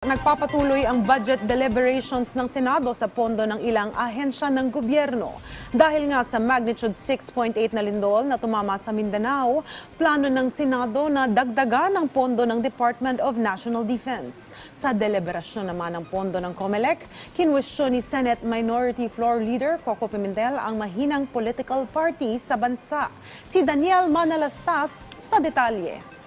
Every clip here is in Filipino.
Nagpapatuloy ang budget deliberations ng Senado sa pondo ng ilang ahensya ng gobyerno. Dahil nga sa magnitude 6.8 na lindol na tumama sa Mindanao, plano ng Senado na dagdagan ang pondo ng Department of National Defense. Sa deliberasyon naman ng pondo ng COMELEC, kinwestiyon ni Senate Minority Floor Leader Coco Pimentel ang mahinang political party sa bansa. Si Daniel Manalastas sa detalye.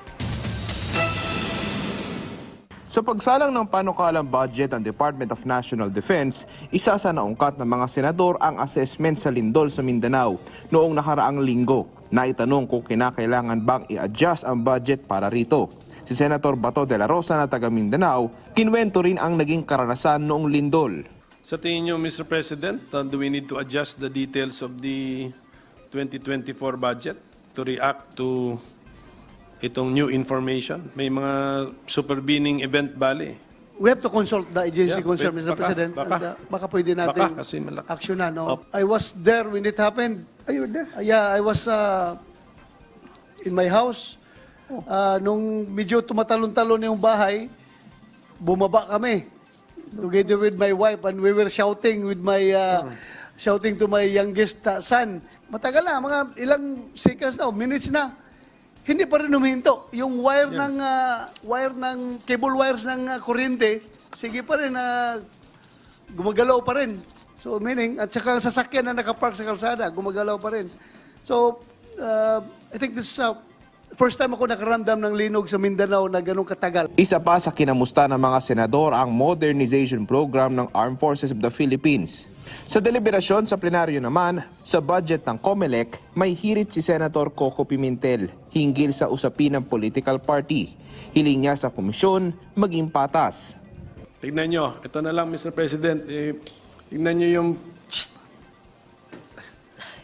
Sa pagsalang ng panukalang budget ng Department of National Defense, isa sa naungkat ng mga senador ang assessment sa lindol sa Mindanao noong nakaraang linggo. Naitanong kung kinakailangan bang i-adjust ang budget para rito. Si Senator Bato de la Rosa na taga Mindanao, kinwento rin ang naging karanasan noong lindol. Sa tingin niyo, Mr. President, uh, do we need to adjust the details of the 2024 budget to react to itong new information? May mga supervening event bali. We have to consult the agency Yeah, concerned, wait, Mr. baka- President. baka. and, uh, baka pwede natin Baka kasi malaki. actionan. No? Oh. I was there when it happened. Ayun there. Uh, yeah, I was uh, in my house. Uh, nung medyo tumatalon-talon yung bahay, bumaba kami together with my wife and we were shouting with my uh, shouting to my youngest uh, son. Matagal na, mga ilang seconds na, o minutes na. Hindi pa rin huminto. Yung wire ng uh, wire ng cable wires ng uh, kuryente, sige pa rin na gumagalaw pa rin. So meaning, at saka ang sasakyan na nakapark sa kalsada, gumagalaw pa rin. So, uh, I think this is uh, first time ako nakaramdam ng linog sa Mindanao na ganun katagal. Isa pa sa kinamusta ng mga senador ang modernization program ng Armed Forces of the Philippines. Sa deliberasyon sa plenaryo naman, sa budget ng COMELEC, may hirit si Senator Coco Pimentel hinggil sa usapin ng political party. Hiling niya sa komisyon maging patas. Tignan nyo, ito na lang, Mr. President. Eh, tignan nyo yung...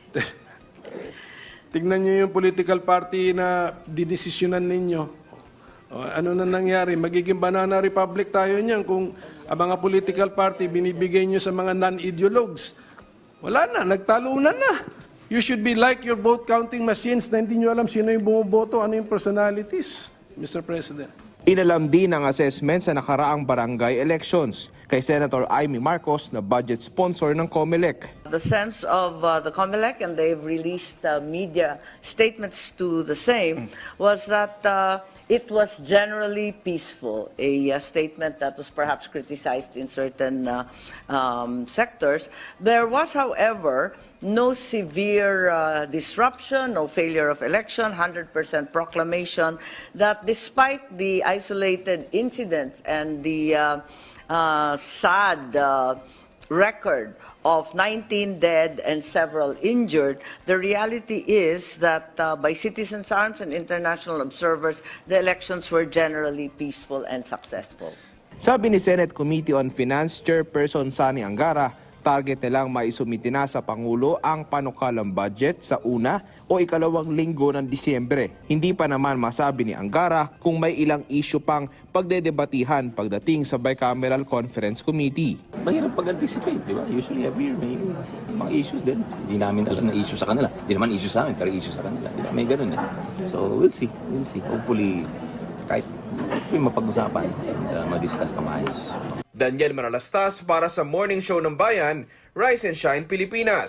tignan nyo yung political party na didesisyonan ninyo. O, ano na nangyari? Magiging banana republic tayo niyan kung ang mga political party binibigay nyo sa mga non-ideologues. Wala na, nagtalunan na. You should be like your vote counting machines na hindi nyo alam sino yung bumuboto, ano yung personalities, Mr. President. Inalam din ang assessment sa nakaraang barangay elections kay Senator Amy Marcos na budget sponsor ng COMELEC. The sense of uh, the COMELEC, and they've released uh, media statements to the same, was that uh, it was generally peaceful. A uh, statement that was perhaps criticized in certain uh, um, sectors. There was, however, no severe uh, disruption, no failure of election, 100% proclamation that despite the isolated incidents and the uh, uh, sad record of 19 dead and several injured, the reality is that uh, by citizens' arms and international observers, the elections were generally peaceful and successful. Sabi ni Senate Committee on Finance Chairperson Sani Angara, target nilang maisumiti na sa Pangulo ang panukalang budget sa una o ikalawang linggo ng Disyembre. Hindi pa naman masabi ni Angara kung may ilang issue pang pagdedebatihan pagdating sa Bicameral Conference Committee. mahirap pag-anticipate, di ba? Usually every year may mga issues din. Hindi namin alam na issue sa kanila. Hindi naman issue sa amin, pero issue sa kanila. Di ba? May ganun eh. So, we'll see. We'll see. Hopefully, kahit hopefully mapag-usapan and uh, ma-discuss na maayos. Daniel Manalastas para sa Morning Show ng Bayan, Rise and Shine Pilipinas.